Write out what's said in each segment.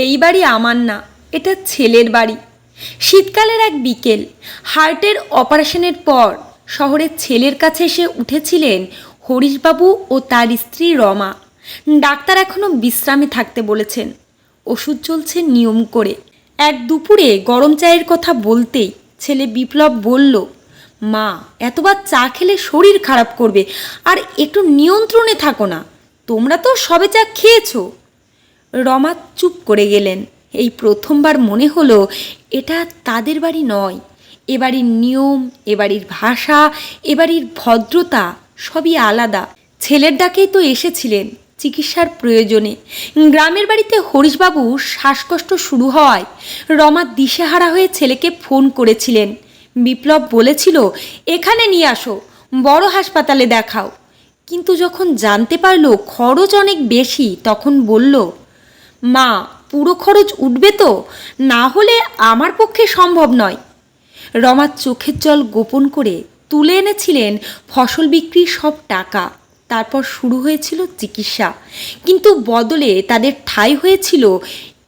এই বাড়ি আমার না, এটা ছেলের বাড়ি। শীতকালের এক বিকেল, হার্টের অপারেশনের পর শহরের ছেলের কাছে এসে উঠেছিলেন হরিশবাবু ও তার স্ত্রী রমা। ডাক্তার এখনও বিশ্রামে থাকতে বলেছেন। ওষুধ চলছে নিয়ম করে। এক দুপুরে গরম চায়ের কথা বলতেই ছেলে বিপ্লব বলল, মা, এতবার চা খেলে শরীর খারাপ করবে, আর একটু নিয়ন্ত্রণে থাকো না। তোমরা তো সবে চা খেয়েছো। রমা চুপ করে গেলেন। এই প্রথমবার মনে হলো এটা তাদের বাড়ি নয়। এ বাড়ির নিয়ম, এ বাড়ির ভাষা, এ বাড়ির ভদ্রতা সবই আলাদা। ছেলের ডাকেই তো এসেছিলেন চিকিৎসার প্রয়োজনে। গ্রামের বাড়িতে হরিশবাবু শ্বাসকষ্ট শুরু হওয়ায় রমা দিশেহারা হয়ে ছেলেকে ফোন করেছিলেন। বিপ্লব বলেছিল, এখানে নিয়ে আসো, বড় হাসপাতালে দেখাও। কিন্তু যখন জানতে পারল খরচ অনেক বেশি, তখন বলল মা, পুরো খরচ উঠবে তো? না হলে আমার পক্ষে সম্ভব নয়। রমার চোখের জল গোপন করে তুলে এনেছিলেন ফসল বিক্রির সব টাকা। তারপর শুরু হয়েছিল চিকিৎসা। কিন্তু বদলে তাদের ঠাঁই হয়েছিল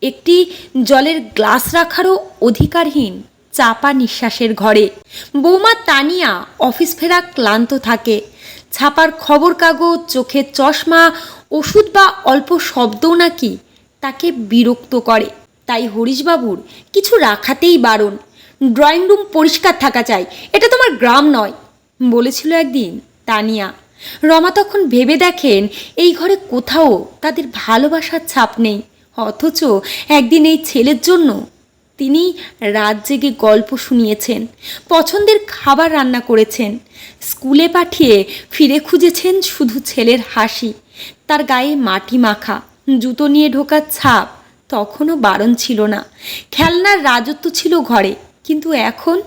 একটি জলের গ্লাস রাখারও অধিকারহীন, চাপা নিঃশ্বাসের ঘরে। বৌমা তানিয়া অফিস ফেরা ক্লান্ত থাকে। ছাপার খবর কাগজ চোখের চশমা, ওষুধ বা অল্প শব্দও নাকি তাকে বিরক্ত করে। তাই হরিশবাবুর কিছু রাখাতেই বারণ। ড্রয়িং রুম পরিষ্কার থাকা চাই, এটা তোমার গ্রাম নয়, বলেছিল একদিন তানিয়া। রমা তখন ভেবে দেখেন এই ঘরে কোথাও তাদের ভালোবাসার ছাপ নেই, অথচ একদিন এই ছেলের জন্য তিনি রাত জেগে গল্প শুনিয়েছেন, পছন্দের খাবার রান্না করেছেন, স্কুলে পাঠিয়ে ফিরে খুঁজেছেন শুধু ছেলের হাসি, তার গায়ে মাটি মাখা। জুতো নিয়ে ঢোকার ছাপ তখনও বারণ ছিল না। খেলনার রাজত্ব ছিল ঘরে, কিন্তু এখন?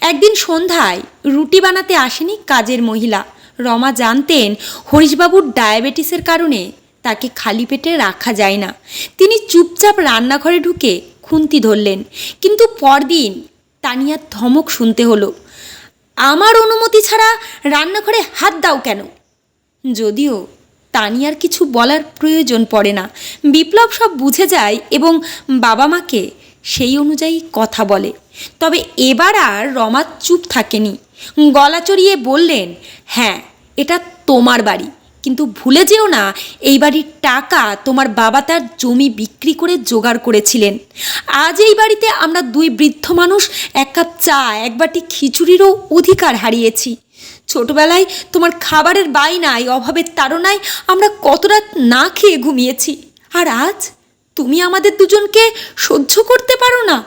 একদিন সন্ধ্যায় রুটি বানাতে আসেনি কাজের মহিলা। রমা জানতেন হরিশবাবুর ডায়াবেটিসের কারণে তাকে খালি পেটে রাখা যায় না। তিনি চুপচাপ রান্নাঘরে ঢুকে খুন্তি ধরলেন, কিন্তু পরদিন তানিয়ার ধমক শুনতে হলো। আমার অনুমতি ছাড়া রান্নাঘরে হাত দাও কেন? যদিও তানিয়ার কিছু বলার প্রয়োজন পড়ে না। বিপ্লব সব বুঝে যায় এবং বাবা মাকে সেই অনুযায়ী কথা বলে। তবে এবার আর রমা চুপ থাকেনি। গলা চড়িয়ে বললেন হ্যাঁ এটা তোমার বাড়ি। কিন্তু ভুলে যেও না, এই বাড়ির টাকা তোমার বাবা তার জমি বিক্রি করে জোগাড় করেছিলেন। আজ এই বাড়িতে আমরা দুই বৃদ্ধ মানুষ, এক কাপ চা, এক বাটি খিচুড়িরও অধিকার হারিয়েছি। ছোটবেলায় তোমার খাবারের বাইনায় অভাবের তাড়নায় আমরা কত রাত না খেয়ে ঘুমিয়েছি। আর আজ তুমি আমাদের দুজনকে সহ্য করতে পারো না।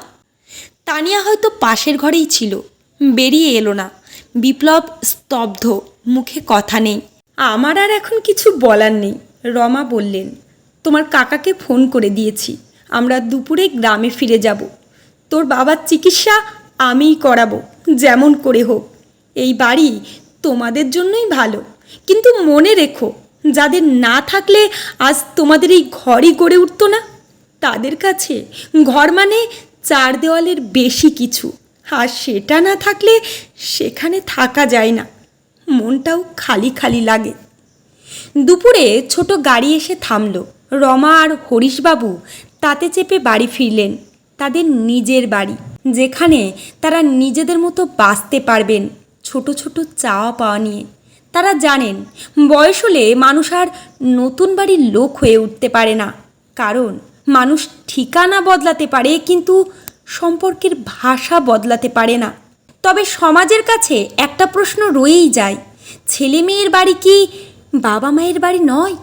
তানিয়া হয়তো পাশের ঘরেই ছিল, বেরিয়ে এলো না। বিপ্লব স্তব্ধ, মুখে কথা নেই। আমার আর এখন কিছু বলার নেই, রমা বললেন। তোমার কাকাকে ফোন করে দিয়েছি, আমরা দুপুরে গ্রামে ফিরে যাব। তোর বাবার চিকিৎসা আমিই করাবো, যেমন করে হোক। এই বাড়ি তোমাদের জন্যই ভালো। কিন্তু মনে রেখো, যাদের না থাকলে আজ তোমাদের এই ঘরই গড়ে উঠতো না। তাদের কাছে ঘর মানে চার দেওয়ালের বেশি কিছু, আর সেটা না থাকলে সেখানে থাকা যায় না। মনটাও খালি খালি লাগে। দুপুরে ছোট গাড়ি এসে থামল। রমা আর হরিশবাবু তাতে চেপে বাড়ি ফিরলেন, তাদের নিজের বাড়ি, যেখানে তারা নিজেদের মতো বাঁচতে পারবেন। ছোট ছোট চাওয়া পাওয়া নিয়ে। তারা জানেন, বয়স হলে মানুষ আর নতুন বাড়ির লোক হয়ে উঠতে পারে না। কারণ, মানুষ ঠিকানা বদলাতে পারে কিন্তু সম্পর্কের ভাষা বদলাতে পারে না। তবে সমাজের কাছে একটা প্রশ্ন রয়েই যায়, ছেলে মেয়ের বাড়ি কি বাবা মায়ের বাড়ি নয়?